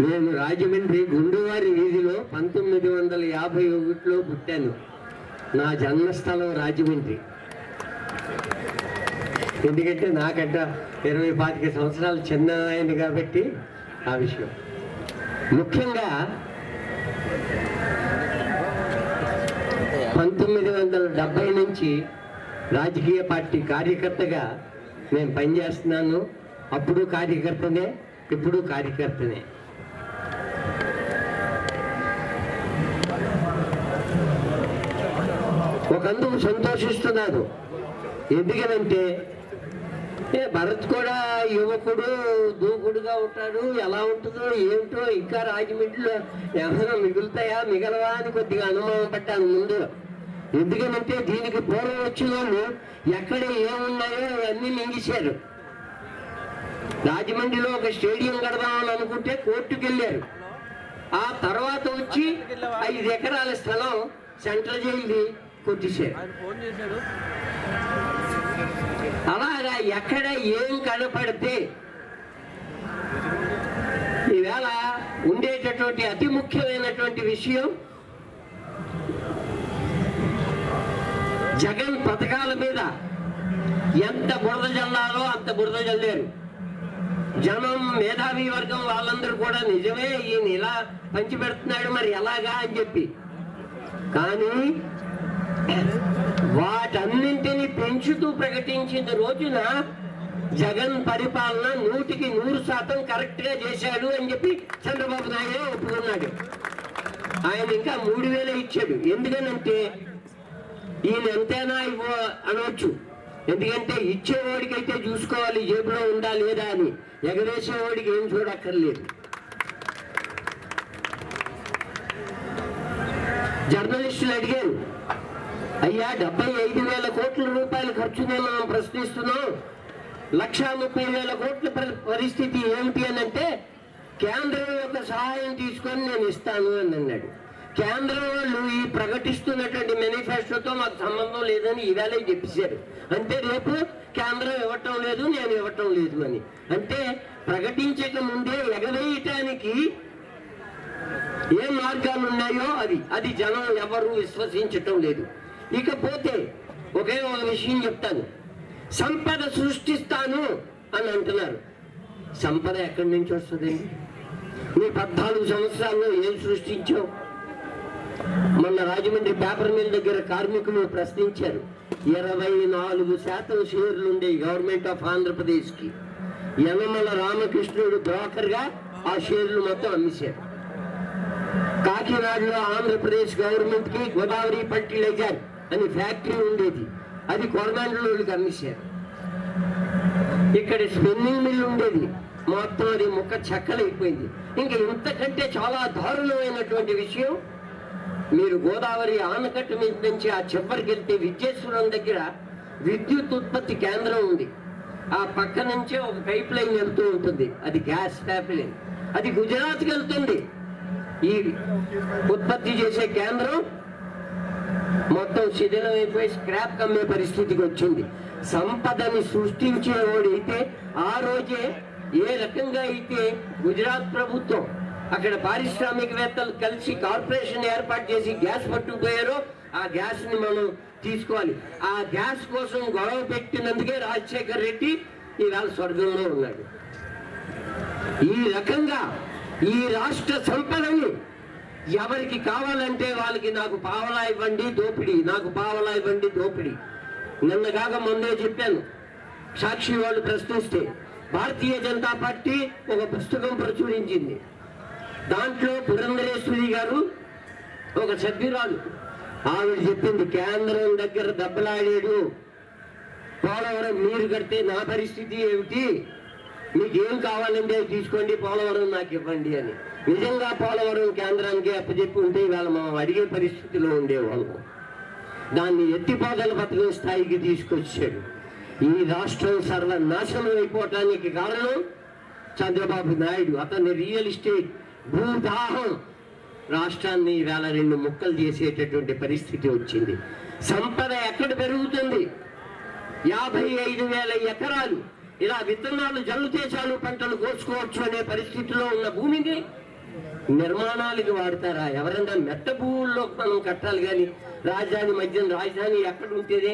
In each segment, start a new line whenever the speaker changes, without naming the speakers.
నేను రాజమండ్రి గుండువారి వీధిలో పంతొమ్మిది వందల యాభై ఒకటిలో పుట్టాను. నా జన్మస్థలం రాజమండ్రి. ఎందుకంటే నాకంట ఇరవై పాతిక సంవత్సరాలు చిన్న ఆయన కాబట్టి ఆ విషయం. ముఖ్యంగా పంతొమ్మిది వందల డెబ్బై నుంచి రాజకీయ పార్టీ కార్యకర్తగా నేను పనిచేస్తున్నాను. అప్పుడు కార్యకర్తనే ఇప్పుడు కార్యకర్తనే. బంధువు సంతోషిస్తున్నాడు ఎందుకనంటే ఏ భరత్ కూడా యువకుడు దూకుడుగా ఉంటాడు. ఎలా ఉంటుందో ఏమిటో ఇంకా రాజమండ్రిలో ఏమైనా మిగులుతాయా మిగలవా అని కొద్దిగా అనుమానం పడ్డాను ముందు. ఎందుకనంటే దీనికి పూర్వం వచ్చిన వాళ్ళు ఎక్కడ ఏమున్నాయో అవన్నీ మింగిశారు. రాజమండ్రిలో ఒక స్టేడియం కడదామని అనుకుంటే కోర్టుకు వెళ్ళారు ఆ తర్వాత వచ్చి ఐదు ఎకరాల స్థలం సెంట్రల్ జైలు
చేశాడు.
అలాగా ఎక్కడ ఏం కనపడితే ఈవేళ ఉండేటటువంటి అతి ముఖ్యమైనటువంటి విషయం జగన్ పథకాల మీద ఎంత బురద జల్లాలో అంత బురద జల్లారు. జనం మేధావి వర్గం వాళ్ళందరూ కూడా నిజమే ఈయన ఇలా పంచి పెడుతున్నాడు మరి ఎలాగా అని చెప్పి. కానీ వాటన్నింటినీ పెంచుతూ ప్రకటించిన రోజున జగన్ పరిపాలన నూటికి నూరు శాతం కరెక్ట్గా చేశాడు అని చెప్పి చంద్రబాబు నాయుడు ఒప్పుకున్నాడు. ఆయన ఇంకా మూడు వేలే ఇచ్చాడు. ఎందుకనంటే ఈయన ఎంతైనా ఇవ్వ అనవచ్చు ఎందుకంటే ఇచ్చేవాడికైతే చూసుకోవాలి జేబులో ఉందా లేదా అని. ఎగరేసేవాడికి ఏం చూడక్కర్లేదు. జర్నలిస్టులు అడిగారు అయ్యా డెబ్బై ఐదు వేల కోట్ల రూపాయలు ఖర్చుతో మనం ప్రశ్నిస్తున్నాం. లక్షా ముప్పై వేల కోట్ల పరి- పరిస్థితి ఏమిటి అని అంటే కేంద్రం యొక్క సహాయం తీసుకొని నేను ఇస్తాను అని అన్నాడు. కేంద్రం వాళ్ళు ఈ ప్రకటిస్తున్నటువంటి మేనిఫెస్టోతో మాకు సంబంధం లేదని ఈవేళ చెప్పేశారు. అంటే రేపు కేంద్రం ఇవ్వటం లేదు నేను ఇవ్వటం లేదు అని. అంటే ప్రకటించక ముందే ఎగవేయటానికి ఏ మార్గాలు ఉన్నాయో అది అది జనం ఎవరు విశ్వసించటం లేదు. ఇకపోతే ఒకే ఒక విషయం చెప్తాను. సంపద సృష్టిస్తాను అని అంటున్నారు. సంపద ఎక్కడి నుంచి వస్తుందండి? నీ పద్నాలుగు సంవత్సరాల్లో ఏం సృష్టించావు? మొన్న రాజమండ్రి పేపర్ మిల్ దగ్గర కార్మికులు ప్రశ్నించారు. ఇరవై నాలుగు శాతం షేర్లు ఉండే గవర్నమెంట్ ఆఫ్ ఆంధ్రప్రదేశ్కి. యనమల రామకృష్ణుడు బ్రోకర్గా ఆ షేర్లు మొత్తం అమ్మేశారు. కాకినాడలో ఆంధ్రప్రదేశ్ గవర్నమెంట్కి గోదావరి ఫర్టిలైజర్ అని ఫ్యాక్టరీ ఉండేది. అది కొరమాండ్లకి అమ్మేశారు ఇక్కడ స్పిన్నింగ్ మిల్ ఉండేది. మొత్తం అది ముక్క చెక్కలైపోయింది. ఇంకా ఇంతకంటే చాలా దారుణమైనటువంటి విషయం మీరు గోదావరి ఆనకట్ట మీద నుంచి ఆ చివరికి వెళ్తే విద్యేశ్వరం దగ్గర విద్యుత్ ఉత్పత్తి కేంద్రం ఉంది. ఆ పక్క నుంచే ఒక పైప్ లైన్ వెళ్తూ ఉంటుంది. అది గ్యాస్ పైప్ లైన్. అది గుజరాత్కి వెళ్తుంది. ఈ ఉత్పత్తి చేసే కేంద్రం మొత్తం శిథిలమైపోయి స్క్రాప్ కమ్మే పరిస్థితికి వచ్చింది. సంపదని సృష్టించేవాడు అయితే ఆ రోజే ఏ రకంగా అయితే గుజరాత్ ప్రభుత్వం అక్కడ పారిశ్రామికవేత్తలు కలిసి కార్పొరేషన్ ఏర్పాటు చేసి గ్యాస్ పట్టుకుపోయారో ఆ గ్యాస్ని మనం తీసుకోవాలి. ఆ గ్యాస్ కోసం గొడవ పెట్టినందుకే రాజశేఖర్ రెడ్డి ఈవేళ స్వర్గంలో ఉన్నాడు. ఈ రకంగా ఈ రాష్ట్ర సంపదని ఎవరికి కావాలంటే వాళ్ళకి నాకు పావలా ఇవ్వండి దోపిడీ. నాకు పావలా ఇవ్వండి దోపిడి. నిన్న కాక ముందే చెప్పాను. సాక్షి వాళ్ళు ప్రశ్నిస్తే భారతీయ జనతా పార్టీ ఒక పుస్తకం ప్రచురించింది. దాంట్లో పురంధరేశ్వరి గారు ఒక సభ్యురాలు. ఆవిడ చెప్పింది కేంద్రం దగ్గర దెబ్బలాడాడు. పోలవరం మీరు కడితే నా పరిస్థితి ఏమిటి? మీకు ఏం కావాలంటే తీసుకోండి పోలవరం నాకు ఇవ్వండి అని. నిజంగా పోలవరం కేంద్రానికి అప్పచెప్పి ఉంటే ఇవాళ మనం అడిగే పరిస్థితిలో ఉండేవాళ్ళం. దాన్ని ఎత్తిపోదల పథకం స్థాయికి తీసుకొచ్చాడు. ఈ రాష్ట్రం సర్వనాశనం అయిపోవటానికి కారణం చంద్రబాబు నాయుడు. అతని రియల్ ఎస్టేట్ భూదాహం రాష్ట్రాన్ని వేల రెండు ముక్కలు చేసేటటువంటి పరిస్థితి వచ్చింది. సంపద ఎక్కడ పెరుగుతుంది? యాభై ఐదు వేల ఎకరాలు ఇలా విత్తనాలు జల్లు చాలు పంటలు కోసుకోవచ్చు అనే పరిస్థితిలో ఉన్న భూమిని నిర్మాణాలకి వాడతారా? ఎవరన్నా మెట్ట భూముల్లో మనం కట్టాలి కానీ రాజధాని మధ్యన రాజధాని ఎక్కడ ఉంటేదే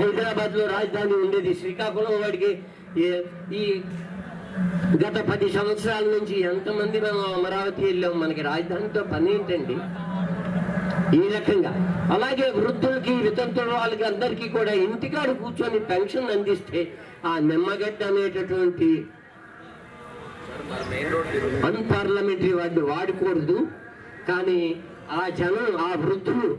హైదరాబాద్లో రాజధాని ఉండేది. శ్రీకాకుళం వాడికి ఈ గత పది సంవత్సరాల నుంచి ఎంతమంది మనం అమరావతి వెళ్ళాం. మనకి రాజధానితో పని ఏంటండి? ఈ రకంగా. అలాగే వృద్ధులకి వితంతుల వాళ్ళకి అందరికీ కూడా ఇంటికాడ కూర్చొని పెన్షన్ అందిస్తే ఆ నిమ్మగడ్డ అనేటటువంటి అన్పార్లమెంటరీ వాడిని వాడకూడదు కానీ ఆ జనం ఆ వృద్ధులు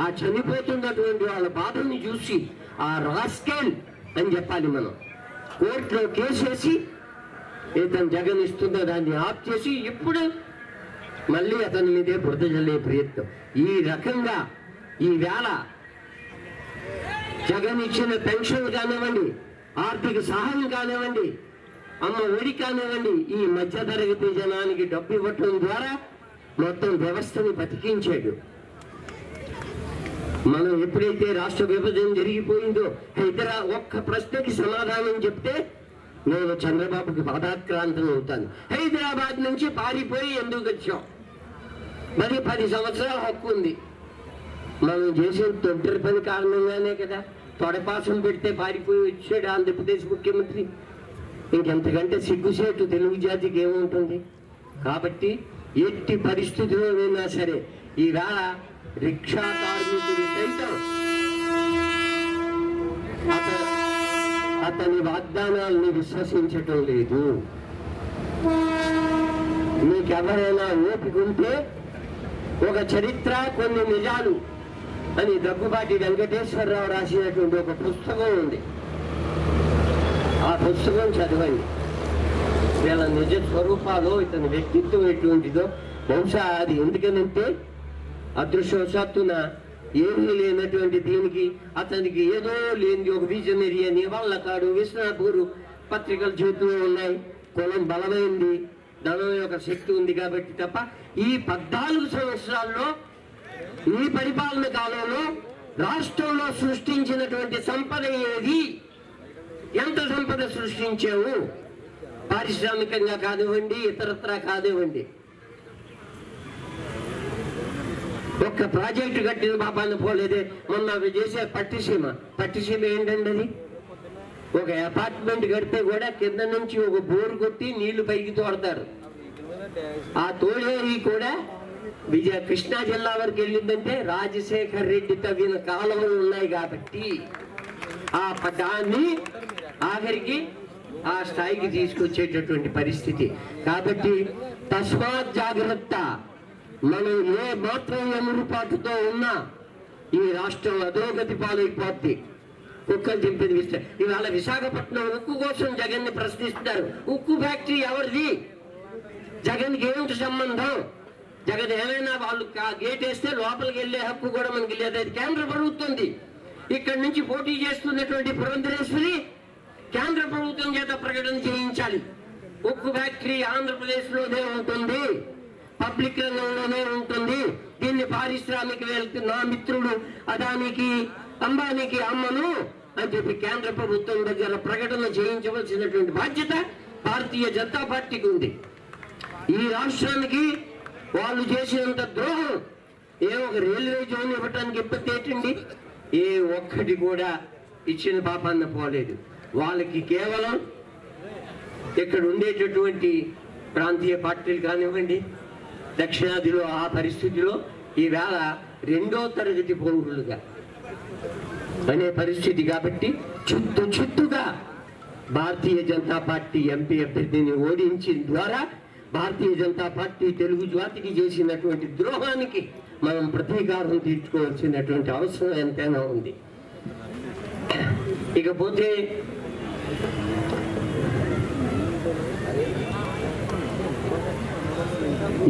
ఆ చనిపోతున్నటువంటి వాళ్ళ బాధల్ని చూసి ఆ రాస్కెల్ అని చెప్పాలి మనం. కోర్టులో కేసేసి ఇతను జగన్ ఇస్తుందో దాన్ని ఆఫ్ చేసి ఇప్పుడు మళ్ళీ అతని మీదే బురద చల్లే ప్రయత్నం. ఈ రకంగా ఈ వేళ జగన్ ఇచ్చిన పెన్షన్ కానివ్వండి ఆర్థిక సహాయం కానివ్వండి అమ్మ ఒడి కానివ్వండి ఈ మధ్యతరగతి జనానికి డబ్బు ఇవ్వటం ద్వారా మొత్తం వ్యవస్థని బతికించాడు. మనం ఎప్పుడైతే రాష్ట్ర విభజన జరిగిపోయిందో హైదరా ఒక్క ప్రశ్నకి సమాధానం చెప్తే నేను చంద్రబాబుకి పాదాక్రాంతం అవుతాను. హైదరాబాద్ నుంచి పారిపోయి ఎందుకు వచ్చాం మరి పది సంవత్సరాల హక్కు ఉంది. మనం చేసిన తొంటరి పని కారణంగానే కదా తొడపాసం పెడితే పారిపోయి వచ్చాడు ఆంధ్రప్రదేశ్ ముఖ్యమంత్రి. ఇంకెంతకంటే సిగ్గుసేటు తెలుగు జాతికి ఏముంటుంది? కాబట్టి ఎట్టి పరిస్థితుల్లోనైనా సరే ఈవేళ రిక్షా కార్మికుడు సైతం అతని వాగ్దానాల్ని విశ్వసించటం లేదు. మీకెవరైనా ఓపిక ఉంటే ఒక చరిత్ర కొన్ని నిజాలు అని దగ్గుబాటి వెంకటేశ్వరరావు రాసినటువంటి ఒక పుస్తకం ఉంది. ఆ పుస్తకం చదవండి. వీళ్ళ నిజ స్వరూపాలు ఇతని వ్యక్తిత్వం ఎటువంటిదో బహుశా అది ఎందుకనంటే అదృష్టవశాత్తున ఏమీ లేనటువంటి దీనికి అతనికి ఏదో లేని ఒక విజనరీ అని వాళ్ళ కాడు విశ్వనాథ్ గురు పత్రికలు చేతిలో ఉన్నాయి. కులం బలమైంది. ధనం యొక్క శక్తి ఉంది కాబట్టి తప్ప ఈ పద్నాలుగు సంవత్సరాల్లో ఈ పరిపాలన కాలంలో రాష్ట్రంలో సృష్టించినటువంటి సంపద ఏది? ఎంత సంపద సృష్టించావు? పారిశ్రామికంగా కానివ్వండి ఇతరత్రా కానివ్వండి. ఒక్క ప్రాజెక్టు కట్టిన పాపాన్ని పోలేదే. మొన్న అవి చేసే పట్టిసీమ. పట్టిసీమ ఏంటండి అది ఒక అపార్ట్మెంట్ కడితే కూడా కింద నుంచి ఒక బోరు కొట్టి నీళ్ళు పైకి తోడతారు. ఆ తోడేరి కూడా విజయ కృష్ణా జిల్లా వరకు వెళ్ళిందంటే రాజశేఖర్ రెడ్డి తవ్విన కాలువలు ఉన్నాయి కాబట్టి ఆ ప- దాన్ని ఆఖరికి ఆ స్థాయికి తీసుకొచ్చేటటువంటి పరిస్థితి. కాబట్టి తస్మాత్ జాగ్రత్త. మనం ఏ మాత్రం ఎమురుపాటుతో ఉన్నా ఈ రాష్ట్రం అధోగతి పాలైపోద్ది. కుక్కలు దింపింది విషయం ఇవాళ విశాఖపట్నం ఉక్కు కోసం జగన్ని ప్రశ్నిస్తున్నారు. ఉక్కు ఫ్యాక్టరీ ఎవరిది? జగన్కి ఏమిటి సంబంధం? జగన్ ఏమైనా వాళ్ళు గేట్ వేస్తే లోపలికి వెళ్ళే హక్కు కూడా మనకి లేదు. అది కేంద్ర ప్రభుత్వంది. ఇక్కడ నుంచి పోటీ చేస్తున్నటువంటి పురంధరేశ్వరి కేంద్ర ప్రభుత్వం చేత ప్రకటన చేయించాలి. ఉక్కు ఫ్యాక్టరీ ఆంధ్రప్రదేశ్లోనే ఉంటుంది. పబ్లిక్ రంగంలోనే ఉంటుంది. దీన్ని పారిశ్రామికవేత్తలు నా మిత్రుడు అదానికి అంబానీకి అమ్మను. అని చెప్పి కేంద్ర ప్రభుత్వం దగ్గర ప్రకటన చేయించవలసినటువంటి బాధ్యత భారతీయ జనతా పార్టీకి ఉంది. ఈ రాష్ట్రానికి వాళ్ళు చేసినంత ద్రోహం ఏ ఒక రైల్వే జోన్ ఇవ్వటానికి ఇబ్బంది ఏంటండి? ఏ ఒక్కటి కూడా ఇచ్చిన పాపాన్న పోలేదు. వాళ్ళకి కేవలం ఇక్కడ ఉండేటటువంటి ప్రాంతీయ పార్టీలు కానివ్వండి దక్షిణాదిలో ఆ పరిస్థితిలో ఈవేళ రెండో తరగతి పౌరులుగా అనే పరిస్థితి కాబట్టి చుట్టు చుట్టుగా భారతీయ జనతా పార్టీ ఎంపీ అభ్యర్థిని ఓడించిన ద్వారా భారతీయ జనతా పార్టీ తెలుగు జాతికి చేసినటువంటి ద్రోహానికి మనం ప్రతీకారం తీర్చుకోవాల్సినటువంటి అవసరం ఎంతైనా ఉంది. ఇకపోతే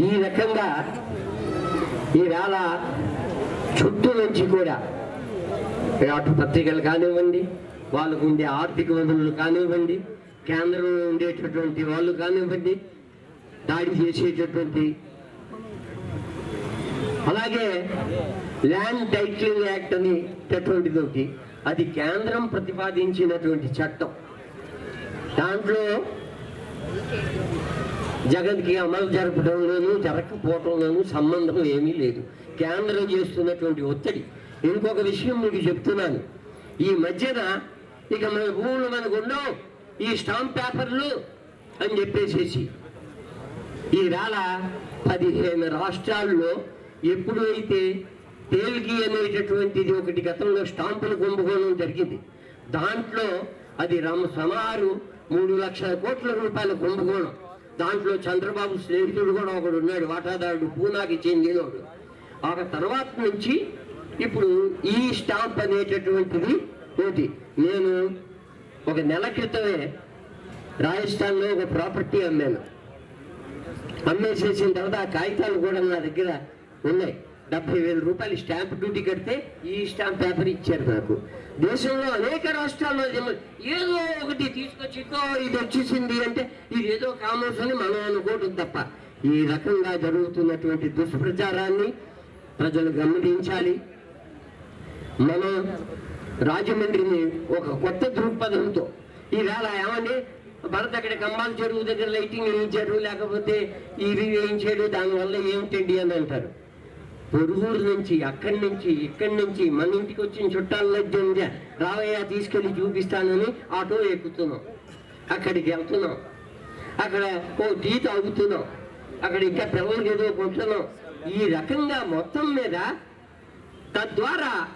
ఈ రకంగా ఈవేళ చుట్టూ నుంచి కూడా అటు పత్రికలు కానివ్వండి వాళ్ళకు ఉండే ఆర్థిక వనరులు కానివ్వండి కేంద్రంలో ఉండేటటువంటి వాళ్ళు కానివ్వండి దాడి చేసేటటువంటి అలాగే ల్యాండ్ టైటిలింగ్ యాక్ట్ అని అటువంటిది ఒకటి అది కేంద్రం ప్రతిపాదించినటువంటి చట్టం. దాంట్లో జగన్కి అమలు జరపడంలోనూ జరగకపోవటంలోనూ సంబంధం ఏమీ లేదు. కేంద్రం చేస్తున్నటువంటి ఒత్తిడి ఇంకొక విషయం మీకు చెప్తున్నాను. ఈ మధ్యన ఇక మన భూములు మనకు ఉండవు. ఈ స్టాంప్ పేపర్లు అని చెప్పేసేసి. ఈవేళ పదిహేను రాష్ట్రాల్లో ఎప్పుడు అయితే తేలిగి అనేటటువంటిది ఒకటి గతంలో స్టాంపులు కుంభకోణం జరిగింది. దాంట్లో అది రమ సుమారు మూడు లక్షల కోట్ల రూపాయల కుంభకోణం. దాంట్లో చంద్రబాబు స్నేహితుడు కూడా ఒకడు ఉన్నాడు వాటాదారుడు పూనాకి చెందినోడు. ఆ తర్వాత నుంచి ఇప్పుడు ఈ స్టాంప్ అనేటటువంటిది ఏంటి నేను ఒక నెల క్రితమే రాజస్థాన్లో ఒక ప్రాపర్టీ అమ్మాను. అమ్మేసేసిన తర్వాత ఆ కాగితాలు కూడా నా దగ్గర ఉన్నాయి. డెబ్బై వేల రూపాయలు స్టాంప్ డ్యూటీ కడితే ఈ స్టాంప్ పేపర్ ఇచ్చారు నాకు. దేశంలో అనేక రాష్ట్రాల్లో ఏదో ఒకటి తీసుకొచ్చి ఇది వచ్చేసింది అంటే ఇది ఏదో కామర్స్ అని మనం అనుకోవటం తప్ప. ఈ రకంగా జరుగుతున్నటువంటి దుష్ప్రచారాన్ని ప్రజలు గమనించాలి. మనం రాజమండ్రిని ఒక కొత్త దృక్పథంతో ఈవేళ ఏమండి? భరత్ అక్కడ కంబాల చెరువు దగ్గర లైటింగ్ వేయించారు లేకపోతే ఇవి వేయించాడు దానివల్ల ఏమిటండి అని అంటారు. పొరుగురు నుంచి అక్కడి నుంచి ఇక్కడి నుంచి మన ఇంటికి వచ్చిన చుట్టాల మధ్య రావయ్య తీసుకెళ్ళి చూపిస్తానని ఆటో ఎక్కుతున్నాం. అక్కడికి వెళ్తున్నాం. అక్కడ ఓ టీ తాగుతున్నాం. అక్కడ ఇంకా పిల్లలకి ఏదో కొంటున్నాం ఈ రకంగా మొత్తం మీద తద్వారా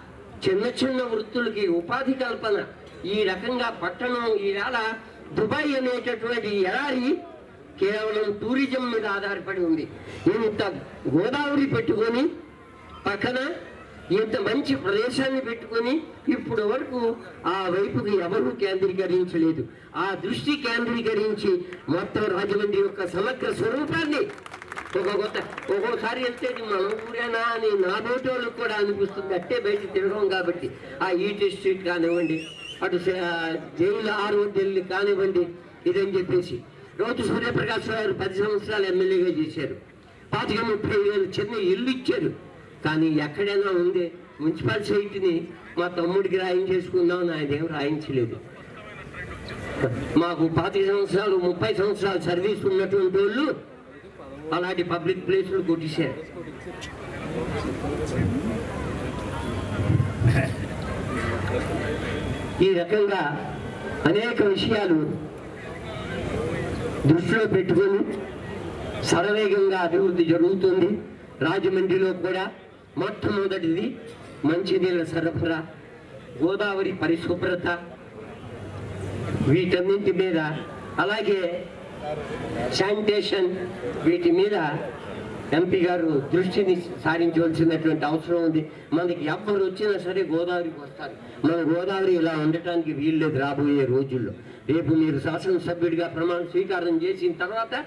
చిన్న చిన్న వృత్తులకి ఉపాధి కల్పన. ఈ రకంగా పట్టణం ఈవేళ దుబాయ్ అనేటటువంటి ఎడారి కేవలం టూరిజం మీద ఆధారపడి ఉంది. ఇంత గోదావరి పెట్టుకొని పక్కన ఇంత మంచి ప్రదేశాన్ని పెట్టుకొని ఇప్పుడు వరకు ఆ వైపుకి ఎవరూ కేంద్రీకరించలేదు. ఆ దృష్టి కేంద్రీకరించి మొత్తం రాజమండ్రి యొక్క సమగ్ర స్వరూపాన్ని ఒక్కొక్క ఒక్కొక్కసారి వెళ్తే మనం ఊరేనా అని నా నోటి వాళ్ళకి కూడా అనిపిస్తుంది. అట్టే బయట తిరగం కాబట్టి. ఆ ఈటీ స్ట్రీట్ కానివ్వండి అటు జైలు ఆరు ఢిల్లీ కానివ్వండి ఇదని చెప్పేసి. రోజు సూర్యప్రకాశ్ గారు పది సంవత్సరాలు ఎమ్మెల్యేగా చేశారు. పాతిక ముప్పై వేలు చిన్న ఇల్లు ఇచ్చారు. కానీ ఎక్కడైనా ఉంది మున్సిపల్ సైట్ని మా తమ్ముడికి రాయించేసుకుందామని ఆయన ఏం రాయించలేదు. మాకు పాతిక సంవత్సరాలు ముప్పై సంవత్సరాలు సర్వీస్ ఉన్నటువంటి వాళ్ళు అలాంటి పబ్లిక్ ప్లేసులు కొట్టేశారు ఈ రకంగా అనేక విషయాలు దృష్టిలో పెట్టుకొని శరవేగంగా అభివృద్ధి జరుగుతుంది. రాజమండ్రిలో కూడా మొట్టమొదటిది మంచినీళ్ళ సరఫరా గోదావరి పరిశుభ్రత వీటన్నింటి మీద. అలాగే శానిటేషన్ వీటి మీద ఎంపీ గారు దృష్టిని సారించవలసినటువంటి అవసరం ఉంది. మనకి ఎవరు వచ్చినా సరే గోదావరికి వస్తారు. మన గోదావరి ఇలా ఉండటానికి వీల్లేదు రాబోయే రోజుల్లో. రేపు మీరు శాసనసభ్యుడిగా ప్రమాణ స్వీకారం చేసిన తర్వాత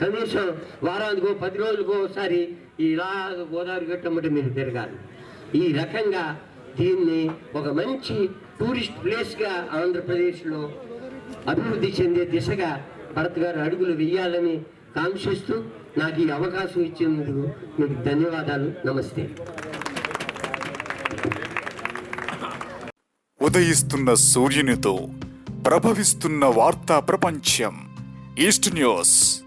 కనీసం వారానికో పది రోజులకో ఒకసారి ఇలా గోదావరి గట్టమ్మటి మీరు తిరగాలి. ఈ రకంగా దీన్ని ఒక మంచి టూరిస్ట్ ప్లేస్గా ఆంధ్రప్రదేశ్లో అభివృద్ధి చెందే దిశగా భరత్ గారు అడుగులు వేయాలని కాంక్షిస్తూ నాకు ఈ అవకాశం ఇచ్చినందుకు మీకు ధన్యవాదాలు. నమస్తే.
ఉదయిస్తున్న సూర్యునితో ప్రభవిస్తున్న వార్తా ప్రపంచం ఈస్ట్ న్యూస్.